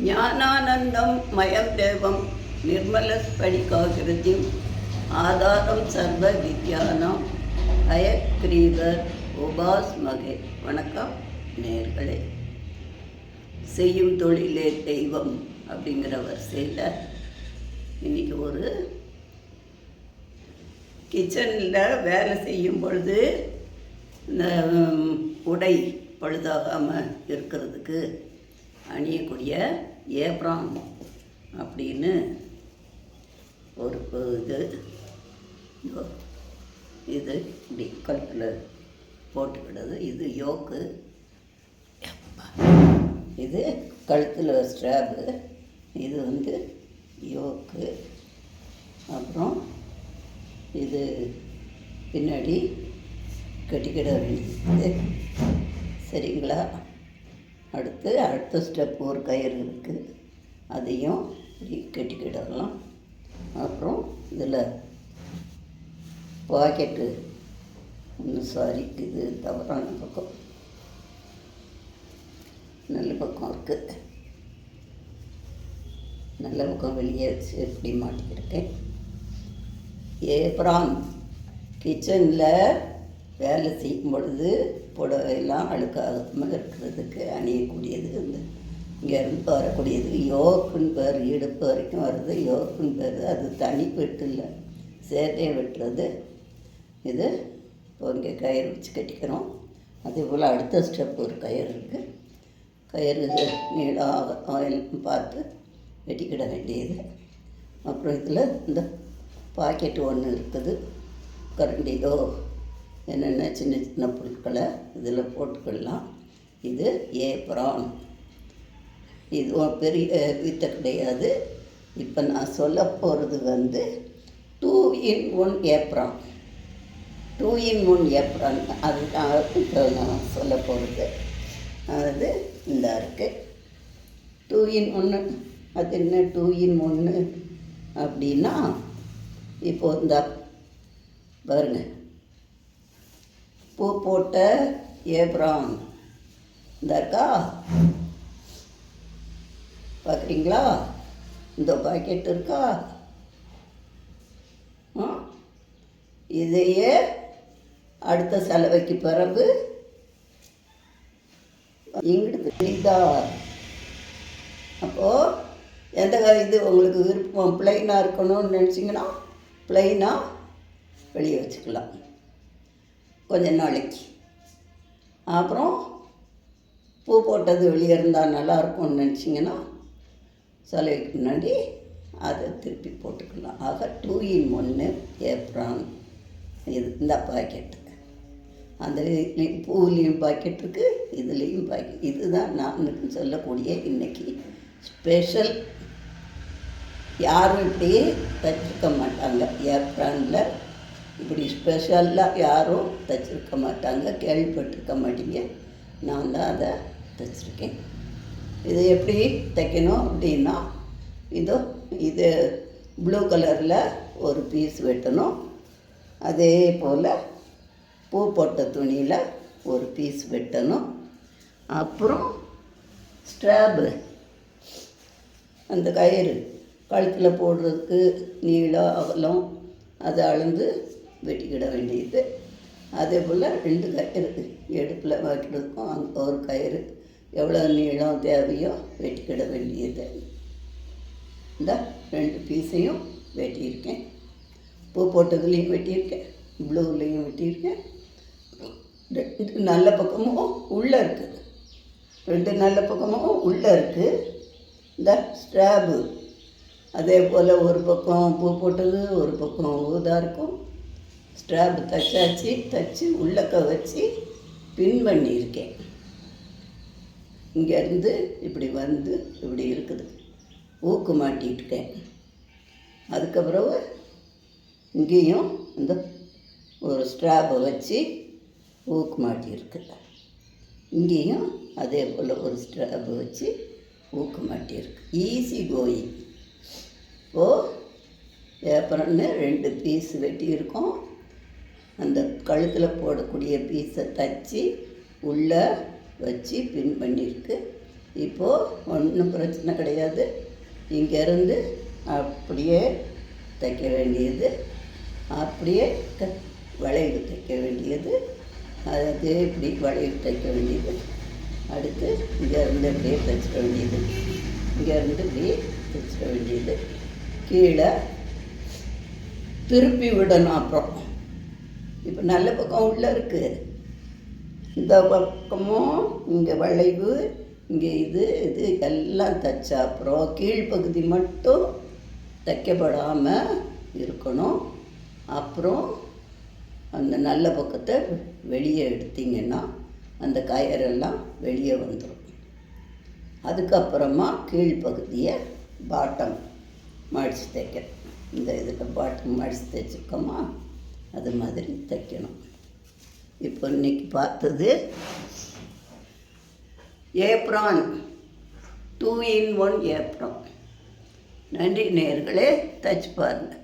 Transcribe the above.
ஞானானந்தம் மயம் தேவம் நிர்மலஸ்படிகாகிருதிம் ஆதாரம் சர்வ வித்யானம் அயக்ரீதர் உபாஸ்மகே. வணக்கம் நேர்களே. செய்யும் தொழிலே தெய்வம் அப்படிங்கிற வரிசையில் இன்றைக்கி ஒரு கிச்சனில் வேலை செய்யும் பொழுது இந்த உடை பழுதாகாமல் இருக்கிறதுக்கு அணியக்கூடிய ஏப்ரான் அப்படின்னு ஒரு இது. இது இப்படி கழுத்தில் போட்டுக்கிடுது. இது யோக்கு. இது கழுத்தில் ஸ்ட்ராப்பு இது வந்து யோக்கு. அப்புறம் இது பின்னாடி கட்டிக்கிட வேண்டியது. சரிங்களா? அடுத்து அடுத்த ஸ்டெப் ஒரு கயிறு இருக்குது அதையும் இப்படி கட்டிக்கிடலாம் அப்புறம் இதில் பாக்கெட்டு ஒன்று சாரி இது தவறான பக்கம். நல்ல பக்கம் இருக்குது நல்ல பக்கம் வெளியே வச்சு எப்படி மாட்டிக்கிருக்கேன் ஏப்ரான் கிச்சனில் வேலை செய்யும் பொழுது புடவையெல்லாம் அழுக்காகாமல் இருக்கிறதுக்கு அணியக்கூடியது இந்த இங்கேருந்து வரக்கூடியது. யோக்குன்னு பேர் இடுப்பு வரைக்கும் வருது. யோக்குன்னு பேர் அது தனி வெட்டு இல்லை சேட்டையை வெட்டுறது. இது இப்போ இங்கே கயிறு வச்சு கட்டிக்கிறோம். அதே போல் அடுத்த ஸ்டெப் ஒரு கயிறு இருக்குது கயிறு நீளம் பார்த்து வெட்டிக்கிட வேண்டியது. அப்புறம் இதில் இந்த பாக்கெட்டு ஒன்று இருக்குது. கரண்டியோ என்னென்ன சின்ன சின்ன பொருட்களை இதில் போட்டுக்கலாம். இது ஏப்ரான். இது ஒரு பெரிய வித்தை கிடையாது. இப்போ நான் சொல்ல போகிறது வந்து two in one apron. Two in one apron. அதுதான் இப்போ நான் சொல்ல போகிறது. அது இந்த இருக்குது டூ இன் ஒன்று அது என்ன டூ இன் ஒன்று அப்படின்னா இப்போ இந்த பாருங்கள் பூ போட்ட ஏப்ரான். இந்த இருக்கா? பார்க்குறீங்களா இந்த பாக்கெட் இருக்கா? இதையே அடுத்த செலவைக்கு பிறகு இங்கிட்டு இதார் அப்போது எந்த இது உங்களுக்கு விருப்பம் ப்ளைனாக இருக்கணும்னு நினச்சிங்கன்னா ப்ளைனாக வெளியே வச்சுக்கலாம். கொஞ்ச நாளைக்கு. அப்புறம் பூ போட்டது வெளியே இருந்தால் நல்லாயிருக்கும்னு நினச்சிங்கன்னா சிலைக்கு முன்னாடி அதை திருப்பி போட்டுக்கலாம். ஆக டூ இன் ஒன்று ஏப்ரான் இது இந்த பாக்கெட்டு அந்த இதுலயும் பூவிலையும் பாக்கெட் இருக்குது இதுலேயும் பாக்கெட் இதுதான் நான் சொல்லக்கூடிய இன்னைக்கு ஸ்பெஷல் யாரும் இப்படியே தச்சிருக்க மாட்டாங்க. ஏப்ரானில் இப்படி ஸ்பெஷலாக யாரும் தச்சிருக்க மாட்டாங்க. கேள்விப்பட்டிருக்க மாட்டீங்க. நான் தான் அதை தச்சிருக்கேன். இது எப்படி தைக்கணும் அப்படின்னா இதோ இது ப்ளூ கலரில் ஒரு பீஸ் வெட்டணும். அதே போல் பூ போட்ட துணியில் ஒரு பீஸ் வெட்டணும். அப்புறம் ஸ்ட்ராப்பு அந்த கயிறு கழுத்தில் போடுறதுக்கு நீளம் அகலம் அதை அளந்து வெட்டிக்கிட வேண்டியது. அதே போல் ரெண்டு கயிறு எடுப்பில் வைக்கிறதுக்கும் அங்கே ஒரு கயிறு. எவ்வளோ நீளம் தேவையோ வெட்டிக்கிட வேண்டியது. இந்த ரெண்டு பீஸையும் வெட்டியிருக்கேன். பூ போட்டதுலேயும் வெட்டியிருக்கேன். ப்ளூலேயும் வெட்டியிருக்கேன். ரெண்டு நல்ல பக்கமும் உள்ளே இருக்குது ரெண்டு நல்ல பக்கமும் உள்ளே இருக்குது இந்த ஸ்ட்ராபு. அதே போல் ஒரு பக்கம் பூ போட்டது ஒரு பக்கம் ஊதா இருக்கும். ஸ்ட்ராப் தச்சாச்சு தச்சு உள்ளக்க வச்சு பின் பண்ணியிருக்கேன். இங்கேருந்து இப்படி வந்து இப்படி இருக்குது. ஊக்கு மாட்டியிருக்கேன் அதுக்கப்புறம் இங்கேயும் இந்த ஒரு ஸ்ட்ராப்பை வச்சு ஊக்கு மாட்டியிருக்கு. இங்கேயும் அதே போல் ஒரு ஸ்ட்ராப்பை வச்சு ஊக்கு மாட்டியிருக்கு. ஈஸி கோயிங் ஓ ஏப்பரம்னு ரெண்டு பீஸ் வெட்டியிருக்கோம். அந்த கழுத்தில் போடக்கூடிய பீஸை தச்சு உள்ளே வச்சு பின் பண்ணியிருக்கு இப்போது ஒன்றும் பிரச்சனை கிடையாது. இங்கேருந்து அப்படியே தைக்க வேண்டியது. அப்படியே க வளைவு தைக்க வேண்டியது. அதே இப்படி வளைவு தைக்க வேண்டியது. அடுத்து இங்கேருந்து இப்படியே தைச்சிட வேண்டியது. இங்கேருந்து இப்படியே தைச்சிட வேண்டியது. கீழே திருப்பி விடணும் அப்புறம். இப்போ நல்ல பக்கம் உள்ளே இருக்குது இந்த பக்கமும் இங்கே வளைவு இங்கே இது இது எல்லாம் தைச்ச அப்புறம் கீழ்ப்பகுதி மட்டும் தைக்கப்படாமல் இருக்கணும். அப்புறம் அந்த நல்ல பக்கத்தை வெளியே எடுத்திங்கன்னா அந்த கயரெல்லாம் வெளியே வந்துடும் அதுக்கப்புறமா கீழ்ப்பகுதியை பாட்டம் மடித்து தைக்க. இந்த இதுக்கு பாட்டம் மடித்து தைச்சிருக்கோமா? அது மாதிரி தைக்கணும். இப்போ இன்னைக்கு பார்த்தது apron two in one apron நன்றி நேர்களே தச்சு பாருங்கள்